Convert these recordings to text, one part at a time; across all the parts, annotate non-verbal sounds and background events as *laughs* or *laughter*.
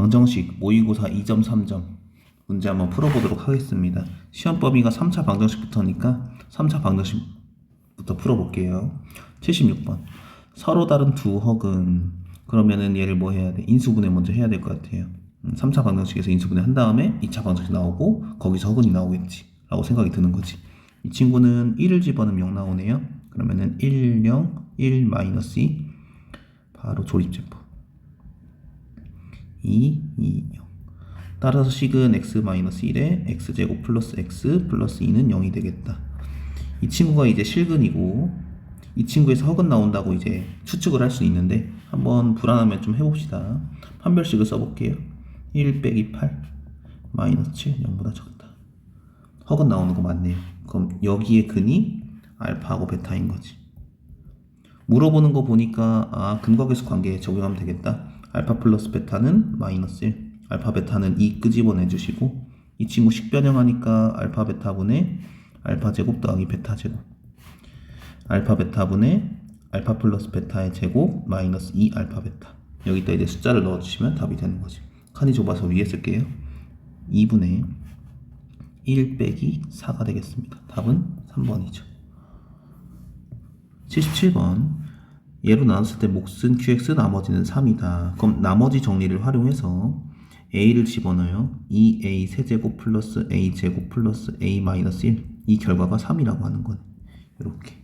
방정식 모의고사 2.3점 문제 한번 풀어보도록 하겠습니다. 시험 범위가 3차 방정식부터니까 3차 방정식부터 풀어볼게요. 76번 서로 다른 두 헉은 그러면은 얘를 뭐 해야 돼? 인수분해 먼저 해야 될 것 같아요. 음, 3차 방정식에서 인수분해 한 다음에 2차 방정식 나오고 거기서 헉은이 나오겠지 라고 생각이 드는 거지. 이 친구는 1을 집어넣으면 0 나오네요. 그러면은 1, 0, 1 마이너스 2 바로 조립제법 2, 2, 0 따라서 식은 x-1에 x제곱 플러스 x 플러스 2는 0이 되겠다. 이 친구가 이제 실근이고 이 친구에서 헉은 나온다고 이제 추측을 할 수 있는데 한번 불안하면 좀 해봅시다. 판별식을 써볼게요. 1 빼기 8 마이너스 7 0보다 작다. 헉은 나오는 거 맞네요. 그럼 여기에 근이 알파하고 베타인 거지. 물어보는 거 보니까 아 근거계수 관계에 적용하면 되겠다. 알파 플러스 베타는 마이너스 1, 알파 베타는 2 끄집어내 주시고 이 친구 식변형하니까 알파 베타분의 알파 제곱 더하기 베타 제곱. 알파 베타분의 알파 플러스 베타의 제곱 마이너스 2 알파 베타. 여기다 이제 숫자를 넣어주시면 답이 되는 거지. 칸이 좁아서 위에 쓸게요. 2분의 1 빼기 4가 되겠습니다. 답은 3번이죠. 77번 예로 나눴을 때 몫은 QX 나머지는 3이다. 그럼 나머지 정리를 활용해서 A를 집어넣어요. 2A 세제곱 플러스 A 제곱 플러스 A 마이너스 1. 이 결과가 3이라고 하는 거네. 이렇게.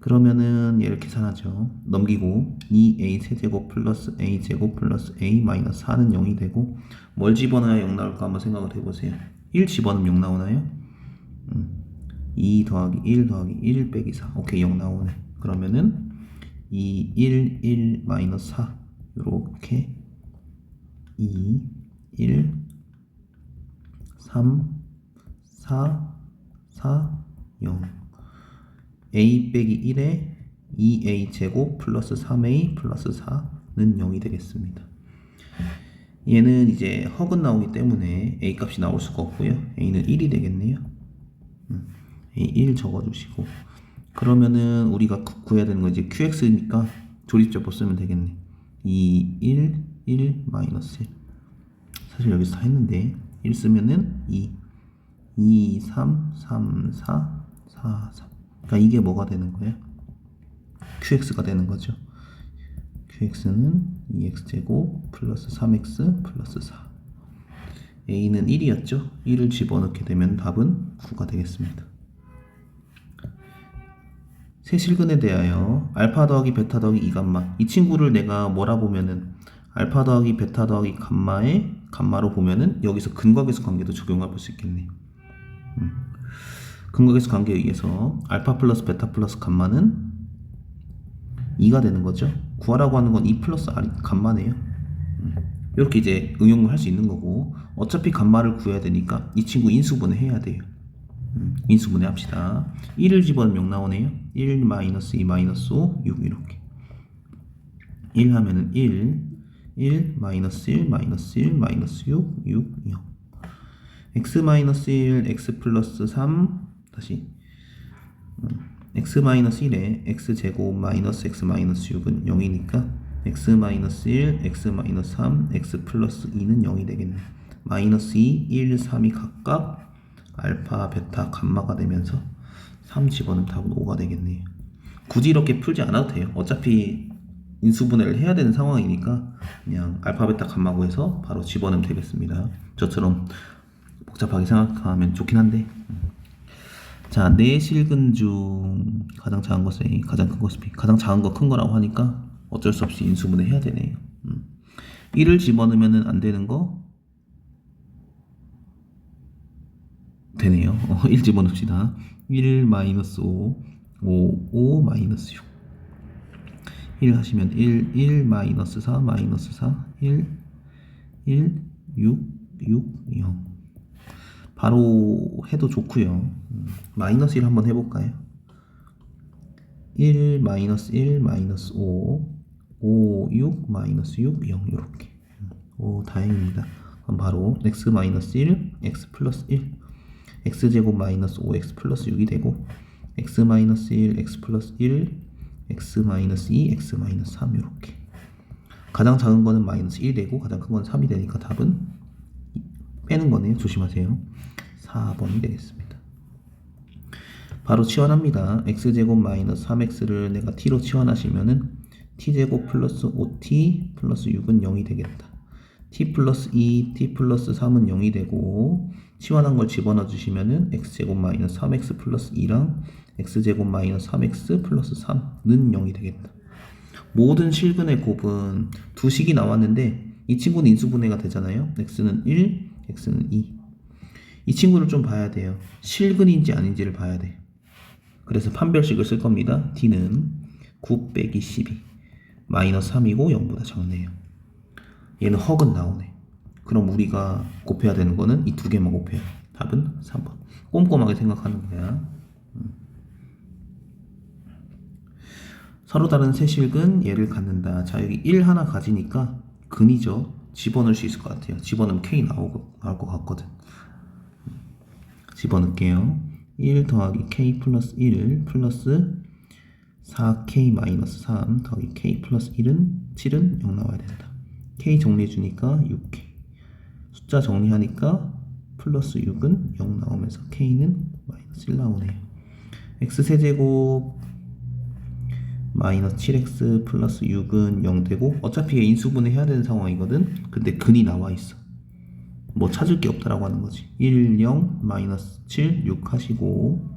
그러면은 얘를 계산하죠. 넘기고 2A 세제곱 플러스 A 제곱 플러스 A 마이너스 4는 0이 되고 뭘 집어넣어야 0 나올까 한번 생각을 해보세요. 1 집어넣으면 0 나오나요? 음. 2 더하기 1 더하기 1 빼기 4 오케이 0 나오네. 그러면은 2 1 1 마이너스 4 요렇게 2 1 3 4 4 0 a 빼기 1에 2a 제곱 플러스 3a 플러스 4는 0이 되겠습니다. 얘는 이제 헉은 나오기 때문에 a 값이 나올 수가 없고요. a는 1이 되겠네요 1 적어주시고. 그러면은 우리가 구- 구해야 되는 건 이제 qx니까 조립제법 쓰면 되겠네. 2, 1, 1, 마이너스 1 사실 여기서 다 했는데 1 쓰면은 2 2, 3, 3, 4, 4, 3 그러니까 이게 뭐가 되는 거예요? qx가 되는 거죠. qx는 2x제곱 플러스 3x 플러스 4 a는 1이었죠. 1을 집어넣게 되면 답은 9가 되겠습니다 세실근에 대하여 알파 더하기 베타 더하기 2감마 이 친구를 내가 뭐라 보면은 알파 더하기 베타 더하기 감마의 감마로 보면은 여기서 근과계수 관계도 적용해 볼 수 있겠네 음. 근과계수 관계에 의해서 알파 플러스 베타 플러스 감마는 2가 되는 거죠 구하라고 하는 건 2 플러스 R 감마네요 음. 이렇게 이제 응용을 할 수 있는 거고 어차피 감마를 구해야 되니까 이 친구 인수분해 해야 돼요 음, 인수분해 합시다. 1을 집어넣으면 0 나오네요. 1 마이너스 2 마이너스 5, 6 이렇게. 1 하면은 1, 1 마이너스 1 마이너스 1 마이너스 6, 6, 0. x 마이너스 1, x 플러스 3 다시 음, x 마이너스 1에 x 제곱 마이너스 x 마이너스 6은 0이니까 x 마이너스 1, x 마이너스 3, x 플러스 2는 0이 되겠네. 마이너스 2, 1, 3이 각각 알파, 베타, 감마가 되면서 3 집어넣으면 답은 5가 되겠네요. 굳이 이렇게 풀지 않아도 돼요. 어차피 인수분해를 해야 되는 상황이니까 그냥 알파, 베타, 감마 구해서 바로 집어넣으면 되겠습니다. 저처럼 복잡하게 생각하면 좋긴 한데 음. 자, 네 실근 중 가장 작은 것은 가장 큰 B. 가장 작은 거 큰 거라고 하니까 어쩔 수 없이 인수분해 해야 되네요. 음. 1을 집어넣으면 안 되는 거 되네요. 어, 1 집어넣읍시다. 1 마이너스 5, 5, 5 마이너스 6. 1 하시면 1, 1 마이너스 4, 마이너스 4, 1, 1, 6, 6, 0. 바로 해도 좋고요. 음, 마이너스 1 한번 해볼까요? 1 마이너스 1 마이너스 5, 5, 6 마이너스 6, 0 이렇게. 오 다행입니다. 그럼 바로 x 마이너스 1, x 플러스 1. X제곱 마이너스 5x 플러스 6이 되고 x 마이너스 1, x 플러스 1, x 마이너스 2, x 마이너스 3 이렇게 가장 작은 거는 마이너스 1 되고 가장 큰 건 3이 되니까 답은 빼는 거네요. 조심하세요. 4번이 되겠습니다. 바로 치환합니다. x제곱 마이너스 3x를 내가 t로 치환하시면은 t제곱 플러스 5t 플러스 6은 0이 되겠다. t 플러스 2, t 플러스 3은 0이 되고 치환한 걸 집어넣어 주시면은 x제곱 마이너스 3x 플러스 2랑 x제곱 마이너스 3x 플러스 3는 0이 되겠다. 모든 실근의 곱은 두 식이 나왔는데 이 친구는 인수분해가 되잖아요. x는 1, x는 2. 이 친구를 좀 봐야 돼요. 실근인지 아닌지를 봐야 돼. 그래서 판별식을 쓸 겁니다. d는 9 빼기 12 마이너스 3이고 0보다 작네요. 얘는 헉은 나오네. 그럼 우리가 곱해야 되는 거는 이 두 개만 곱해요. 답은 3번. 꼼꼼하게 생각하는 거야. 음. 서로 다른 세 실근 얘를 갖는다. 자 여기 1 하나 가지니까 근이죠. 집어넣을 수 있을 것 같아요. 집어넣으면 k 나오고 나올 것 같거든. 집어넣을게요. 1 더하기 k 플러스 1 플러스 4k 마이너스 3 더하기 k 플러스 1은 7은 0 나와야 된다. k 정리해 주니까 6k. 숫자 정리하니까 플러스 6은 0 나오면서 k는 마이너스 1 나오네요. x 세제곱 마이너스 7x 플러스 6은 0 되고 어차피 얘 인수분해 해야 되는 상황이거든. 근데 근이 나와 있어. 뭐 찾을 게 없다라고 하는 거지. 1, 0, 마이너스 7, 6 하시고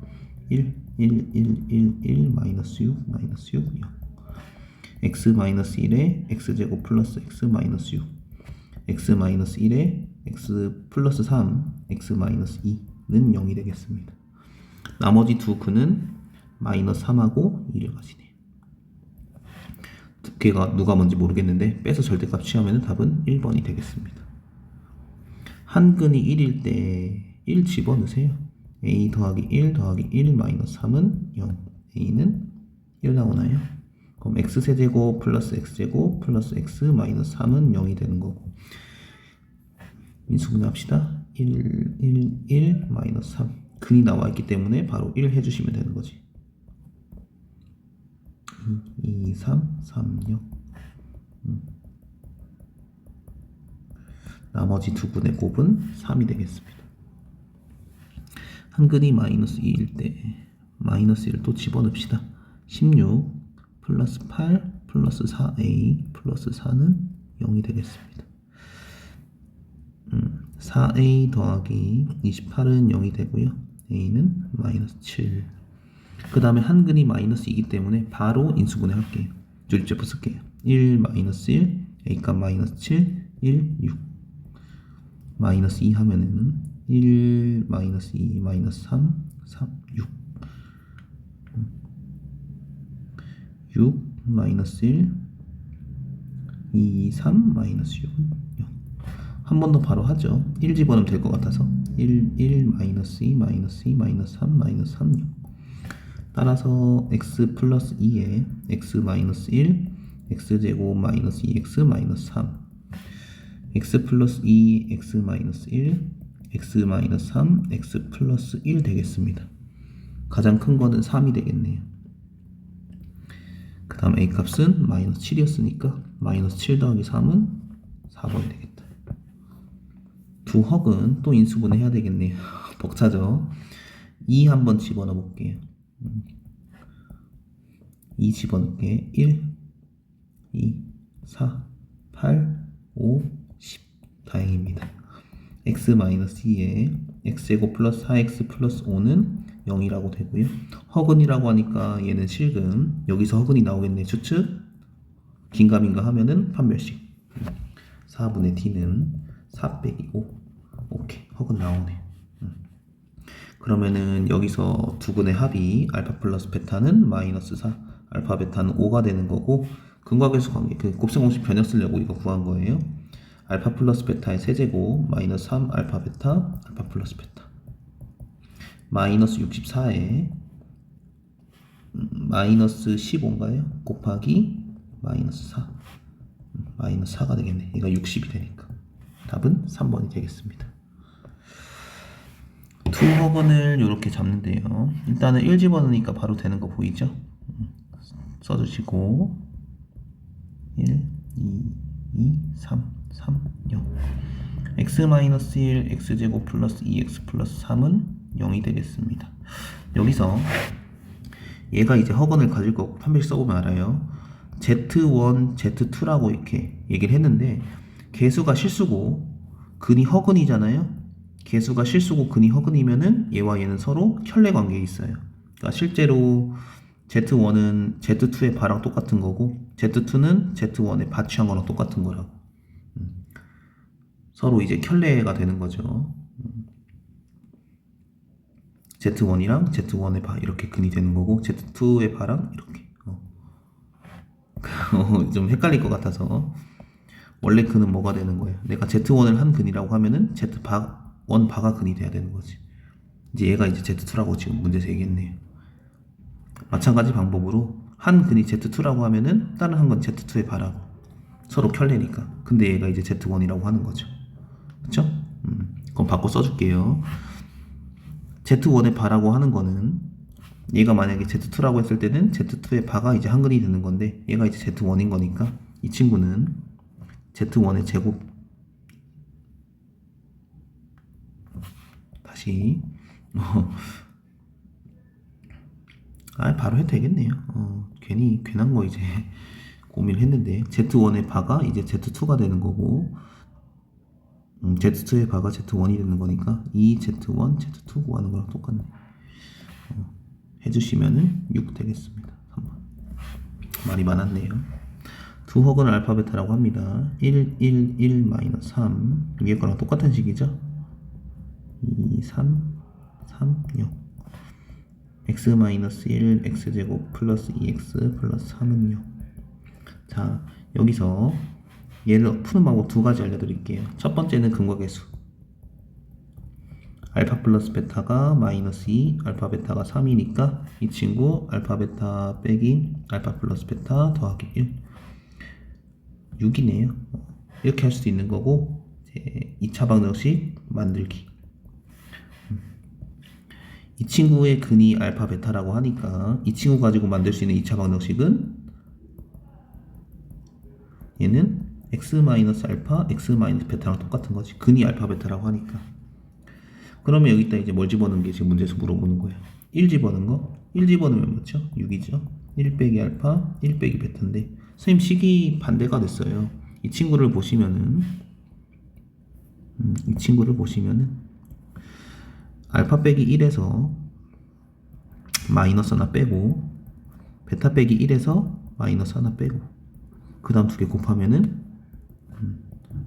1, 1, 1, 1, 1, 마이너스 6, 마이너스 6, 0 x 마이너스 1에 x제곱 플러스 x 마이너스 6 x 마이너스 1에 x 플러스 3, x 마이너스 2는 0이 되겠습니다. 나머지 두 근은 마이너스 3하고 2를 가지네요. 두께가 누가 뭔지 모르겠는데 빼서 절대값 취하면 답은 1번이 되겠습니다. 한 근이 1일 때 1 집어넣으세요. a 더하기 1 더하기 1 마이너스 3은 0. a는 1 나오나요? 그럼 x 세제곱 플러스 x제곱 플러스 x 마이너스 3은 0이 되는 거고 인수분해 합시다. 1, 1, 1 마이너스 3 근이 나와 있기 때문에 바로 1 해주시면 되는 거지. 2, 3, 3, 0 나머지 두 근의 곱은 3이 되겠습니다. 한 근이 마이너스 2일 때 마이너스 1을 또 집어넣읍시다. 16 플러스 8 플러스 4a 플러스 4는 0이 되겠습니다. 음, 4a 더하기 28은 0이 되고요. a는 마이너스 7. 그 다음에 한 근이 마이너스 2기 때문에 바로 인수분해 할게요. 조립제표 쓸게요. 1 마이너스 1 a값 마이너스 7 1 6 마이너스 2 하면은 1 마이너스 2 마이너스 3 3 6 6 마이너스 1 2 3 마이너스 6은 0 한 번 더 바로 하죠 1 집어넣으면 될 것 같아서 1 1 마이너스 2 마이너스 2 마이너스 3 마이너스 3 0 따라서 x 플러스 2에 x 마이너스 1 x제곱 마이너스 2x 마이너스 3 x 플러스 2 x 마이너스 1 x 마이너스 3 x 플러스 1 되겠습니다. 가장 큰 거는 3이 되겠네요. 그 다음 a 값은 마이너스 7이었으니까 마이너스 7 더하기 3은 4번이 되겠다. 두 헉은 또 인수분해 해야 되겠네요. *laughs* 벅차죠? 2 한번 집어넣어 볼게요. 2 집어넣게 1 2 4 8 5 10 다행입니다. x-2에 x제곱 플러스 4x 플러스 5는 0이라고 되고요. 허근이라고 하니까 얘는 실근 여기서 허근이 나오겠네 추측 긴가민가 하면은 판별식 4분의 t는 4 빼기 5 오케이 허근 나오네 음. 그러면은 여기서 두 근의 합이 알파 플러스 베타는 마이너스 4 알파 베타는 5가 되는 거고 근과계수 관계 그 곱셈 공식 변형 쓰려고 이거 구한 거예요. 알파 플러스 베타의 세제곱 마이너스 3 알파 베타 알파 플러스 베타 마이너스 64에 음, 마이너스 15인가요? 곱하기 마이너스 4 음, 마이너스 4가 되겠네. 얘가 60이 되니까 답은 3번이 되겠습니다. 투 허근을 이렇게 잡는데요. 일단은 1 집어넣으니까 바로 되는 거 보이죠? 음, 써주시고 1, 2, 3 3 0 x 마이너스 1 x제곱 플러스 2x 플러스 3은 0이 되겠습니다 여기서 얘가 이제 허근을 가질 거고 한 배씩 써보면 알아요 z1, z2라고 이렇게 얘기를 했는데 개수가 실수고 근이 허근이잖아요 개수가 실수고 근이 허근이면은 얘와 얘는 서로 켤레 관계에 있어요 그러니까 실제로 Z1은 Z2의 바랑 똑같은 거고 Z2는 Z1의 바 취한 거랑 똑같은 거라고 음. 서로 이제 켤레가 되는 거죠 음. Z1이랑 Z1의 바 이렇게 근이 되는 거고 Z2의 바랑 이렇게 어. 어, *laughs* 좀 헷갈릴 것 같아서 원래 근은 뭐가 되는 거예요? 내가 Z1을 한 근이라고 하면은 Z 바, 원 바가 근이 돼야 되는 거지. 이제 얘가 이제 Z2라고 지금 문제에서 얘기했네요. 마찬가지 방법으로 한 근이 Z2라고 하면은 다른 한 건 Z2의 바라고. 서로 켤레니까. 근데 얘가 이제 Z1이라고 하는 거죠. 그쵸? 음, 그럼 바꿔 써줄게요. Z1의 바라고 하는 거는 얘가 만약에 Z2라고 했을 때는 Z2의 바가 이제 한 근이 되는 건데 얘가 이제 Z1인 거니까 이 친구는 Z1의 제곱 다시 어, 아 바로 해도 되겠네요. 어, 괜히 괜한 거 이제 *laughs* 고민을 했는데 Z1의 바가 이제 Z2가 되는 거고 음, Z2의 바가 Z1이 되는 거니까 이 Z1, Z2 구하는 거랑 똑같네. 어, 해주시면은 6 되겠습니다. 3번. 말이 많았네요. 두 혹은 알파 베타라고 합니다. 1, 1, 1, 마이너스 3 위에 거랑 똑같은 식이죠? 2, 3, 3, 0 x 마이너스 1 x제곱 플러스 2x 플러스 3은 0. 자 여기서 얘를 푸는 방법 두 가지 알려드릴게요. 첫 번째는 근과 계수. 알파 플러스 베타가 마이너스 2, 알파 베타가 3이니까 이 친구 알파 베타 빼기 알파 플러스 베타 더하기 1. 6이네요. 이렇게 할 수도 있는 거고 이제 2차 방정식 만들기. 이 친구의 근이 알파 베타라고 하니까 이 친구 가지고 만들 수 있는 2차 방정식은 얘는 x 알파, x 마이너스 베타랑 똑같은 거지. 근이 알파 베타라고 하니까. 그러면 여기다 이제 뭘 집어넣은 게 지금 문제에서 물어보는 거예요. 1 집어넣은 거? 1 집어넣으면 뭐죠? 6이죠. 1 빼기 알파, 1 빼기 베타인데 선생님 식이 반대가 됐어요. 이 친구를 보시면은 음, 이 친구를 보시면은 알파 빼기 1에서 마이너스 하나 빼고 베타 빼기 1에서 마이너스 하나 빼고 그 다음 두 개 곱하면은 음,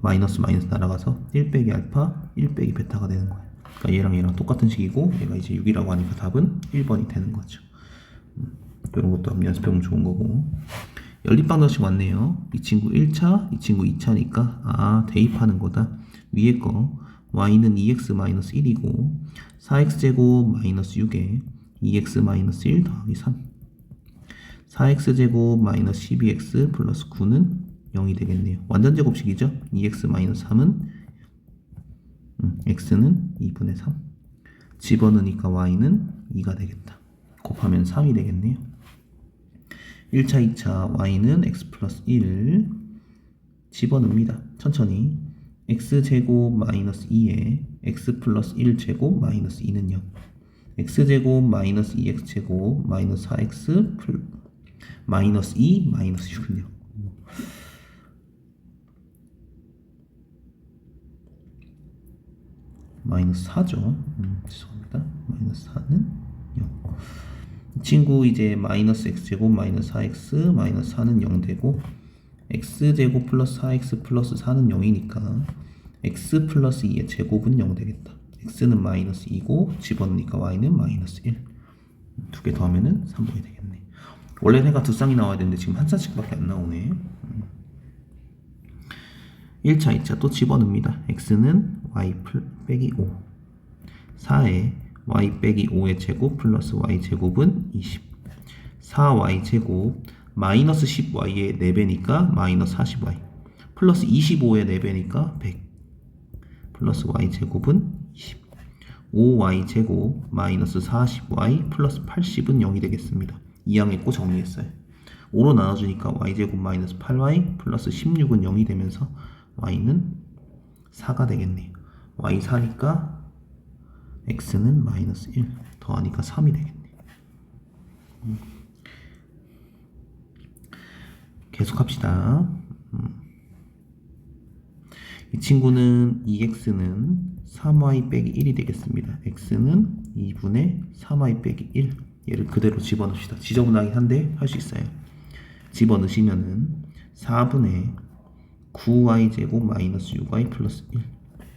마이너스 마이너스 날아가서 1 빼기 알파 1 빼기 베타가 되는 거예요. 그러니까 얘랑 얘랑 똑같은 식이고 얘가 이제 6이라고 하니까 답은 1번이 되는 거죠. 음, 이런 것도 한번 연습해보면 좋은 거고 연립방정식 왔네요 이 친구 1차 이 친구 2차니까 아 대입하는 거다 위에 거 y는 2x-1이고 4x제곱 마이너스 6에 2x-1 더하기 3 4x제곱 마이너스 12x 플러스 9는 0이 되겠네요. 완전 제곱식이죠? 2x-3은 음, x는 2분의 3 집어넣으니까 y는 2가 되겠다. 곱하면 3이 되겠네요. 1차, 2차 y는 x 플러스 1 집어넣습니다. 천천히. x제곱 마이너스 2에 x 플러스 1제곱 마이너스 2는 0 x제곱 마이너스 2x제곱 마이너스 4x 플 마이너스 2 마이너스 6은 0 마이너스 4죠? 음, 죄송합니다. 마이너스 4는 0이 친구 이제 마이너스 x제곱 마이너스 4x 마이너스 4는 0 되고 x제곱 플러스 4x 플러스 4는 0이니까 x 플러스 2의 제곱은 0 되겠다. x는 마이너스 2고 집어넣으니까 y는 마이너스 1. 두 개 더하면은 3번이 되겠네. 원래 해가 두 쌍이 나와야 되는데 지금 한 쌍씩 밖에 안 나오네. 1차, 2차 또 집어넣습니다. x는 y 빼기 5. 4에 y 빼기 5의 제곱 플러스 y 제곱은 20. 4y 제곱 마이너스 10y의 4배니까 마이너스 40y 플러스 25의 4배니까 100 플러스 y 제곱은 20 5y 제곱 마이너스 40y 플러스 80은 0이 되겠습니다. 이항했고 정리했어요. 5로 나눠주니까 y 제곱 마이너스 8y 플러스 16은 0이 되면서 y는 4가 되겠네요. y 4니까 x는 마이너스 1 더하니까 3이 되겠네요. 음. 계속합시다. 음. 이 친구는 2x는 3y 빼기 1이 되겠습니다. x는 2분의 3y 빼기 1 얘를 그대로 집어넣읍시다. 지저분하긴 한데 할 수 있어요. 집어넣으시면은 4분의 9y 제곱 마이너스 6y 플러스 1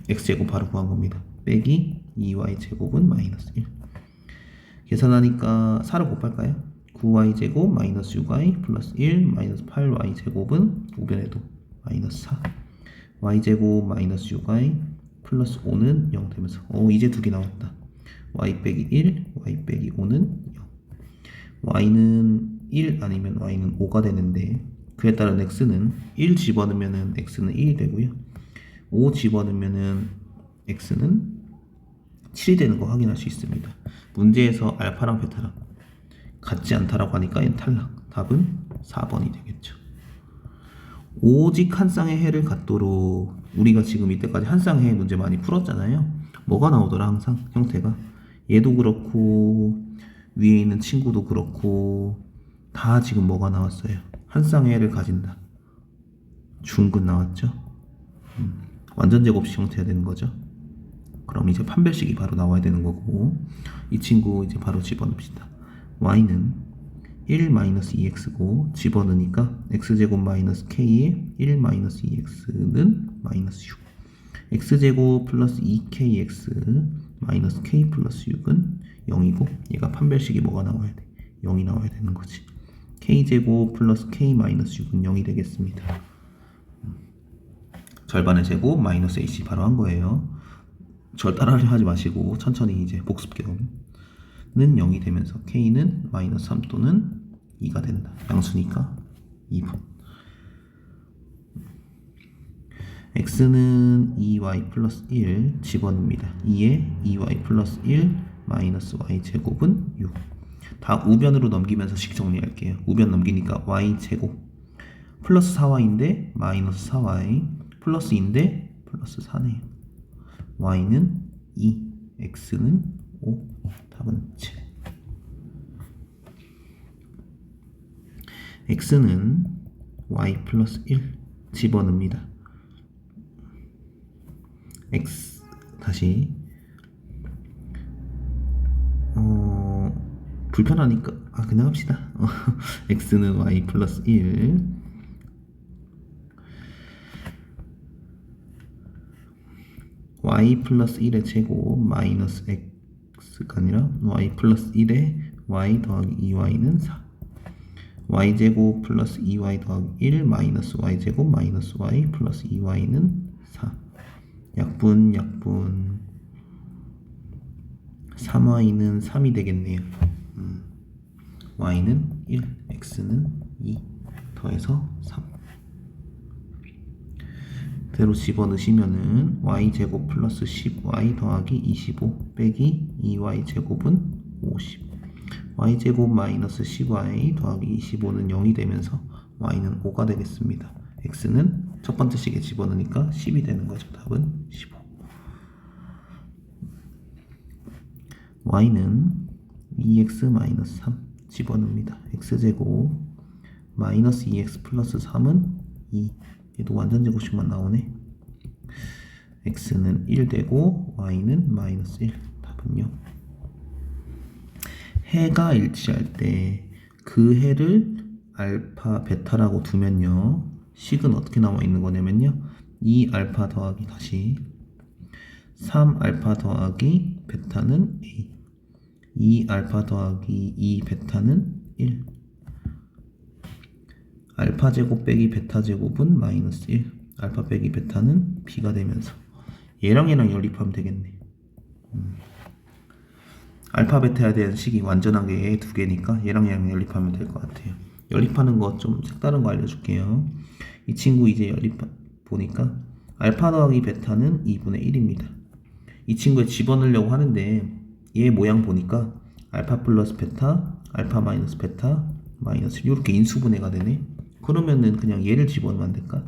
x 제곱 바로 구한 겁니다. 빼기 2y 제곱은 마이너스 1 계산하니까 4를 곱할까요? 9y 제곱 마이너스 6y 플러스 1 마이너스 8y 제곱은 우변에도 마이너스 4 y 제곱 마이너스 6y 플러스 5는 0 되면서 오 이제 두 개 나왔다. y 빼기 1 y 빼기 5는 0 y는 1 아니면 y는 5가 되는데 그에 따른 x는 1 집어넣으면 x는 1이 되고요. 5 집어넣으면 x는 7이 되는 거 확인할 수 있습니다 문제에서 알파랑 베타랑 같지 않다라고 하니까 얘는 탈락 답은 4번이 되겠죠 오직 한 쌍의 해를 갖도록 우리가 지금 이때까지 한 쌍의 해 문제 많이 풀었잖아요. 뭐가 나오더라 항상 형태가 얘도 그렇고 위에 있는 친구도 그렇고 다 지금 뭐가 나왔어요. 한 쌍의 해를 가진다. 중근 나왔죠. 음, 완전 제곱식 형태가 되는 거죠. 그럼 이제 판별식이 바로 나와야 되는 거고 이 친구 이제 바로 집어넣읍시다. y는 1-2x고 집어넣으니까 x제곱 마이너스 k에 1-2x는 마이너스 6 x제곱 플러스 2kx 마이너스 k 플러스 6은 0이고 얘가 판별식이 뭐가 나와야 돼? 0이 나와야 되는 거지 k제곱 플러스 k 마이너스 6은 0이 되겠습니다 음. 절반의 제곱 마이너스 ac 바로 한 거예요 절 따라하려 하지 마시고 천천히 이제 복습 겸는 0이 되면서 k는 마이너스 3 또는 2가 된다. 양수니까 2분. x는 2y 플러스 1 집어넣습니다. 2에 2y 플러스 1 마이너스 y 제곱은 6. 다 우변으로 넘기면서 식 정리할게요. 우변 넘기니까 y 제곱 플러스 4y인데 마이너스 4y 플러스인데 플러스 4네요. Y는 2, x는 5, 답은 7. x는 y 플러스 1 집어넣습니다. x 다시 어 불편하니까 아 그냥 합시다. *laughs* x는 y 플러스 1 y 플러스 1의 제곱 마이너스 x가 아니라 y 플러스 1에 y 더하기 2y는 4 y제곱 플러스 2y 더하기 1 마이너스 y제곱 마이너스 y 플러스 2y는 4 약분 약분. 3y는 3이 되겠네요. 음. y는 1 x는 2 더해서 3그 대로 집어넣으시면은 y제곱 플러스 10y 더하기 25 빼기 2y제곱은 50 y제곱 마이너스 10y 더하기 25는 0이 되면서 y는 5가 되겠습니다. x는 첫 번째 식에 집어넣으니까 10이 되는 거죠. 답은 15. y는 2x 마이너스 3 집어넣습니다. x제곱 마이너스 2x 플러스 3은 2 얘도 완전 제곱식만 나오네. x는 1 되고 y는 마이너스 1 답은 0. 해가 일치할 때 그 해를 알파 베타라고 두면요. 식은 어떻게 나와 있는 거냐면요. 2 알파 더하기 다시. 3 알파 더하기 베타는 a. 2 알파 더하기 2 베타는 1 알파 제곱 빼기 베타 제곱은 마이너스 1 알파 빼기 베타는 b가 되면서 얘랑 얘랑 연립하면 되겠네 음. 알파 베타에 대한 식이 완전하게 두 개니까 얘랑 얘랑 연립하면 될 것 같아요. 연립하는 거 좀 색다른 거 알려줄게요. 이 친구 이제 연립 보니까 알파 더하기 베타는 2분의 1입니다. 이 친구에 집어넣으려고 하는데 얘 모양 보니까 알파 플러스 베타, 알파 마이너스 베타, 마이너스 이렇게 인수분해가 되네. 그러면은 그냥 얘를 집어넣으면 안 될까?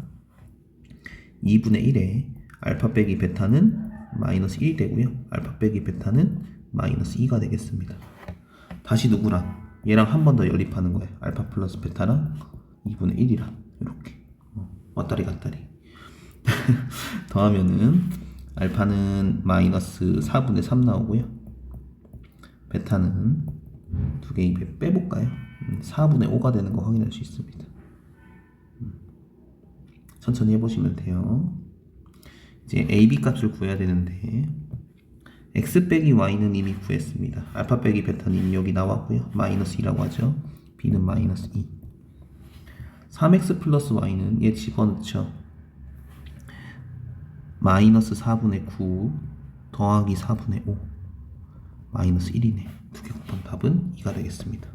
2분의 1에 알파 빼기 베타는 마이너스 1이 되고요. 알파 빼기 베타는 마이너스 2가 되겠습니다. 다시 누구랑? 얘랑 한 번 더 연립하는 거예요. 알파 플러스 베타랑 2분의 1이랑 이렇게 어, 왔다리 갔다리 *laughs* 더하면은 알파는 마이너스 4분의 3 나오고요. 베타는 두 개 빼볼까요? 음, 4분의 5가 되는 거 확인할 수 있습니다. 음, 천천히 해보시면 돼요. 이제 a, b 값을 구해야 되는데 x 빼기 y는 이미 구했습니다. 알파 빼기 베타는 여기 나왔고요. 마이너스 2라고 하죠. b는 마이너스 2. 3x 플러스 y는 얘 집어넣죠. 마이너스 4분의 9 더하기 4분의 5 마이너스 1이네. 두 개 곱한 답은 2가 되겠습니다.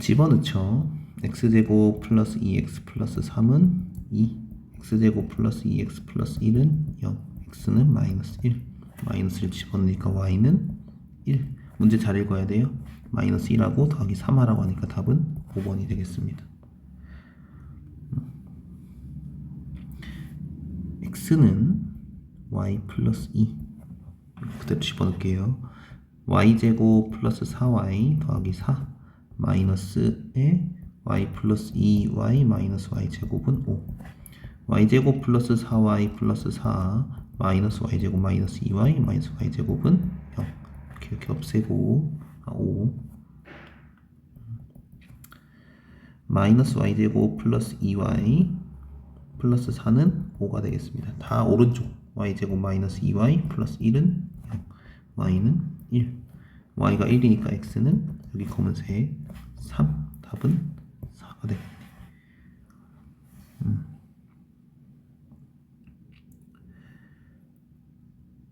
집어넣죠. X제곱 플러스 2x 플러스 3은 2 x제곱 플러스 2x 플러스 1은 0 x는 마이너스 1 마이너스 1 집어넣으니까 y는 1 문제 잘 읽어야 돼요. 마이너스 1하고 더하기 3하라고 하니까 답은 5번이 되겠습니다. x는 y 플러스 2 그대로 집어넣을게요. y제곱 플러스 4y 더하기 4 마이너스에 y 플러스 2y 마이너스 y제곱은 5 y제곱 플러스 4y 플러스 4 마이너스 y제곱 마이너스 2y 마이너스 y제곱은 0 이렇게 이렇게 없애고 아, 5 마이너스 y제곱 플러스 2y 플러스 4는 5가 되겠습니다. 다 오른쪽. y제곱 마이너스 2y 플러스 1은 0 y는 1 y가 1이니까 x는 여기 검은색 3 답은 4가 되겠네. 음.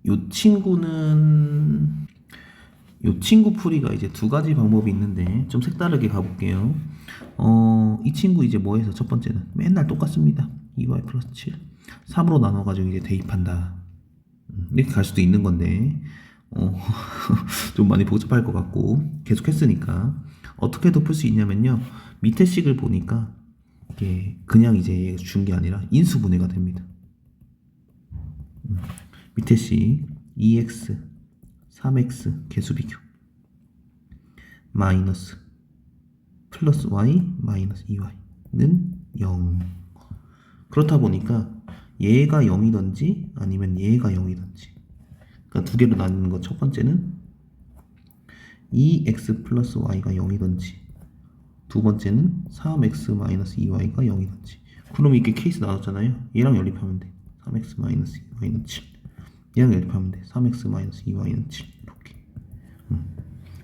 요 친구는 요 친구 풀이가 이제 두 가지 방법이 있는데 좀 색다르게 가볼게요. 어, 이 친구 이제 뭐 해서 첫 번째는 맨날 똑같습니다. 2y 플러스 7. 3으로 나눠가지고 이제 대입한다. 음, 이렇게 갈 수도 있는 건데, 어, *laughs* 좀 많이 복잡할 것 같고, 계속 했으니까. 어떻게 더풀수 있냐면요. 밑에 식을 보니까, 이게 그냥 이제 준 게 아니라 인수분해가 됩니다. 음, 밑에 식 2x, 3x 개수 비교. 마이너스 플러스 y 마이너스 2y는 0. 그렇다 보니까 얘가 0이든지 아니면 얘가 0이든지 그러니까 두 개로 나누는 거첫 번째는 2x 플러스 y가 0이든지 두 번째는 3x 마이너스 2y가 0이든지 그럼 이렇게 케이스 나눴잖아요 얘랑 연립하면 돼 3x 마이너스 2y는 7 얘랑 연립하면 돼 3x 마이너스 2y는 7 이렇게 음.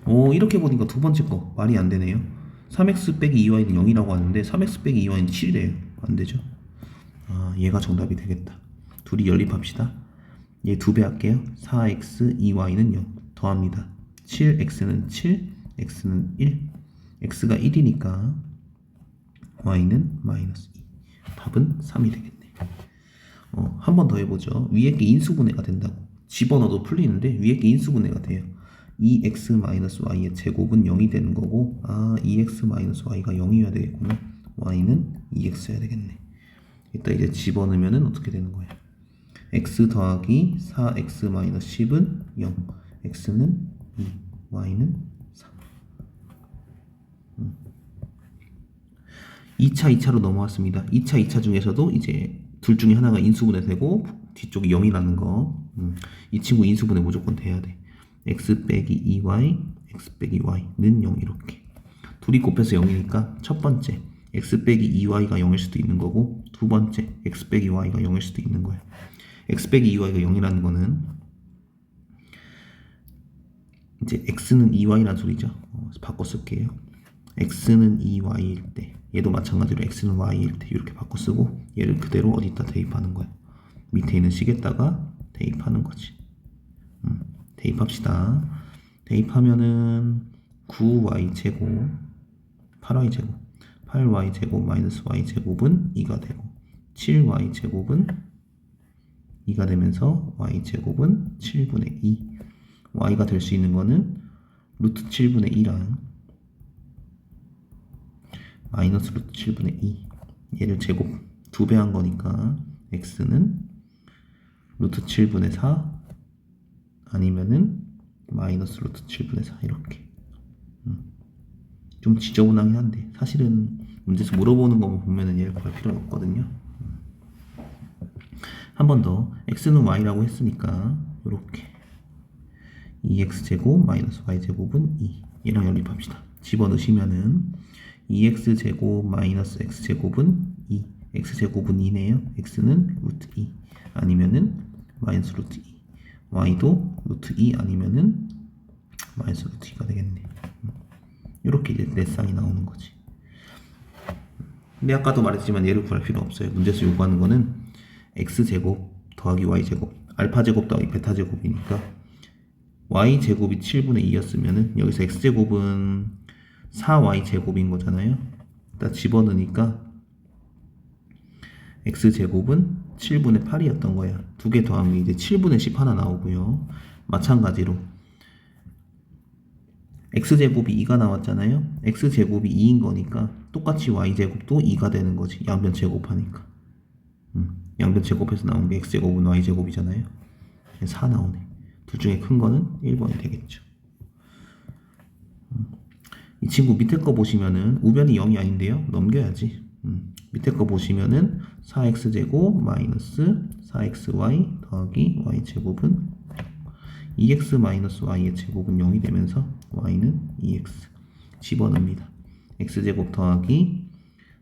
오 이렇게 보니까 두 번째 거 말이 안 되네요 3x 빼기 2y는 0이라고 하는데 3x 빼기 2y는 7이래요 안 되죠 아, 얘가 정답이 되겠다. 둘이 연립합시다. 얘 두 배 할게요. 4x, 2y는 0. 더합니다. 7x는 7, x는 1. x가 1이니까 y는 마이너스 2. 답은 3이 되겠네. 어, 한 번 더 해보죠. 위에 게 인수분해가 된다고. 집어넣어도 풀리는데 위에 게 인수분해가 돼요. 2x-y의 제곱은 0이 되는 거고 아 2x-y가 0이어야 되겠구나. y는 2x여야 되겠네. 이따 이제 집어넣으면은 어떻게 되는 거예요? x 더하기 4x 마이너스 10은 0 x는 2 y는 3 음. 2차 2차로 넘어왔습니다 2차 2차 중에서도 이제 둘 중에 하나가 인수분해 되고 뒤쪽이 0이라는 거. 음. 이 친구 인수분해 무조건 돼야 돼. x 빼기 2y, x 빼기 y는 0 이렇게. 둘이 곱해서 0이니까 첫 번째 x 빼기 2y가 0일 수도 있는 거고 두 번째 x 빼기 y가 0일 수도 있는 거예요. x 빼기 2y가 0이라는 거는 이제 x는 2y라는 소리죠. 어, 바꿔 쓸게요. x는 2y일 때 얘도 마찬가지로 x는 y일 때 이렇게 바꿔 쓰고 얘를 그대로 어디다 대입하는 거예요. 밑에 있는 식에다가 대입하는 거지. 음, 대입합시다. 대입하면은 9y 제곱 8y 제곱 8y 제곱 마이너스 y 제곱은 2가 되고 7y 제곱은 2가 되면서 y 제곱은 7분의 2 y가 될 수 있는 거는 루트 7분의 2랑 마이너스 루트 7분의 2 얘를 제곱 두 배 한 거니까 x는 루트 7분의 4 아니면은 마이너스 루트 7분의 4 이렇게. 음. 좀 지저분하긴 한데 사실은 문제에서 물어보는 것만 보면은 얘를 구할 필요는 없거든요. 한 번 더 x는 y라고 했으니까 이렇게 2x제곱 마이너스 y제곱은 2 얘랑 연립합시다. 집어넣으시면은 2x제곱 마이너스 x제곱은 2 x제곱은 2네요. X는 루트 2 아니면은 마이너스 루트 2 y도 루트 2 아니면은 마이너스 루트 2가 되겠네. 이렇게 이제 내 쌍이 나오는 거지. 근데 아까도 말했지만 얘를 구할 필요 없어요. 문제에서 요구하는 거는 x제곱 더하기 y제곱 알파제곱 더하기 베타제곱이니까 y제곱이 7분의 2였으면은 여기서 x제곱은 4y제곱인 거잖아요. 일단 집어넣으니까 x제곱은 7분의 8이었던 거야. 두 개 더하면 이제 7분의 10 하나 나오고요. 마찬가지로 x제곱이 2가 나왔잖아요. x제곱이 2인 거니까 똑같이 y제곱도 2가 되는 거지. 양변 제곱하니까. 음, 양변 제곱해서 나온 게 x제곱은 y제곱이잖아요. 4 나오네 둘 중에 큰 거는 1번이 되겠죠. 음, 이 친구 밑에 거 보시면은 우변이 0이 아닌데요. 넘겨야지. 음, 밑에 거 보시면은 4x제곱 마이너스 4xy 더하기 y제곱은 2x 마이너스 y의 제곱은 0이 되면서 y는 2x 집어넣습니다. x제곱 더하기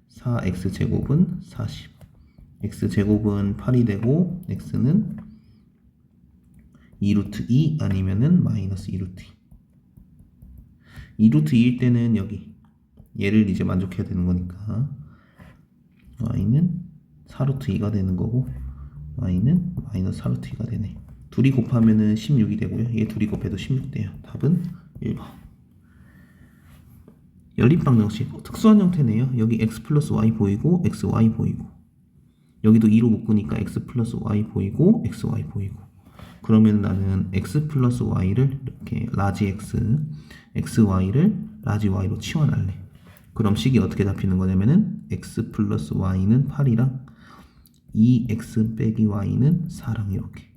4x제곱은 40 x제곱은 8이 되고 x는 2루트 2 아니면은 마이너스 2루트 2 2루트 2일 때는 여기 얘를 이제 만족해야 되는 거니까 y는 4루트 2가 되는 거고 y는 마이너스 4루트 2가 되네. 둘이 곱하면은 16이 되고요. 얘 둘이 곱해도 16 돼요. 답은 1번. 연립방정식. 특수한 형태네요. 여기 x 플러스 y 보이고 xy 보이고. 여기도 2로 묶으니까 x 플러스 y 보이고 xy 보이고 그러면 나는 x 플러스 y를 이렇게 라지 x xy를 라지 y로 치환할래 그럼 식이 어떻게 잡히는 거냐면은 x 플러스 y는 8이랑 2x 빼기 y는 4랑 이렇게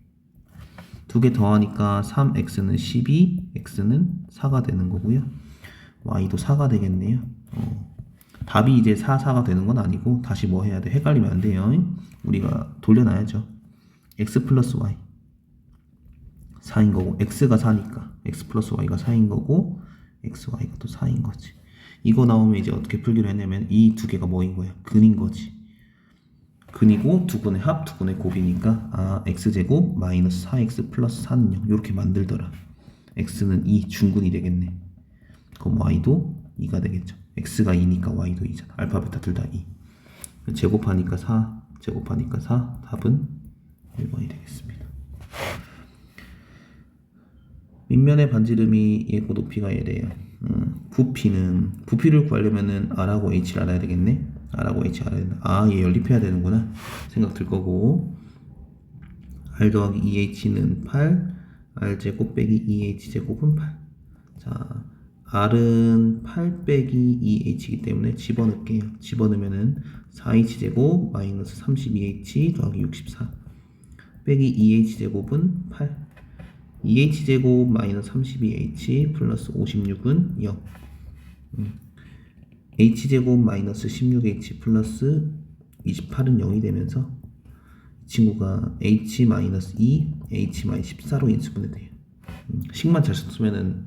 두 개 더하니까 3x는 12, x는 4가 되는 거고요. y도 4가 되겠네요. 어, 답이 이제 4, 4가 되는 건 아니고 다시 뭐 해야 돼? 헷갈리면 안 돼요. 우리가 돌려놔야죠. x 플러스 y 4인 거고 x가 4니까 x 플러스 y가 4인 거고 xy가 또 4인 거지. 이거 나오면 이제 어떻게 풀기로 했냐면 이 두 개가 뭐인 거야? 근인 거지. 근이고 두 근의 합, 두 근의 곱이니까 아 x제곱 마이너스 4x 플러스 4는 0 이렇게 만들더라. x는 2 중근이 되겠네. 그럼 y도 2가 되겠죠. x가 2니까 y도 2잖아. 알파 베타 둘다 2. 제곱하니까 4, 제곱하니까 4. 답은 1번이 되겠습니다. 밑면의 반지름이 얘고 높이가 얘래요. 음, 부피는 부피를 구하려면은 r하고 h를 알아야 되겠네. r하고 h 알아야 된다. 아, 얘 연립해야 되는구나. 생각 들 거고. r 더하기 2h는 8, r 제곱 빼기 2h 제곱은 8. 자, r은 8 빼기 2h이기 때문에 집어넣을게요. 집어넣으면은 4h 제곱 마이너스 32h 더하기 64 빼기 2h 제곱은 8. 2h 제곱 마이너스 32h 플러스 56은 0. 음. h제곱 마이너스 16h 플러스 28은 0이 되면서 이 친구가 h 마이너스 2, h 마이너스 14로 인수분해 돼요. 음, 식만 잘 쓰면은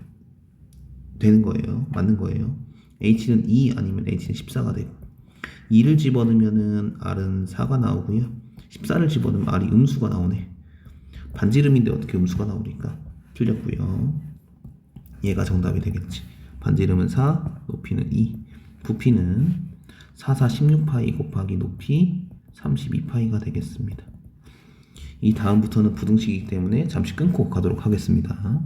되는 거예요. 맞는 거예요. h는 2 아니면 h는 14가 되고 2를 집어넣으면은 r은 4가 나오고요. 14를 집어넣으면 r이 음수가 나오네. 반지름인데 어떻게 음수가 나오니까 틀렸고요. 얘가 정답이 되겠지. 반지름은 4, 높이는 2. 부피는 4, 4, 16파이 곱하기 높이 32파이가 되겠습니다. 이 다음부터는 부등식이기 때문에 잠시 끊고 가도록 하겠습니다.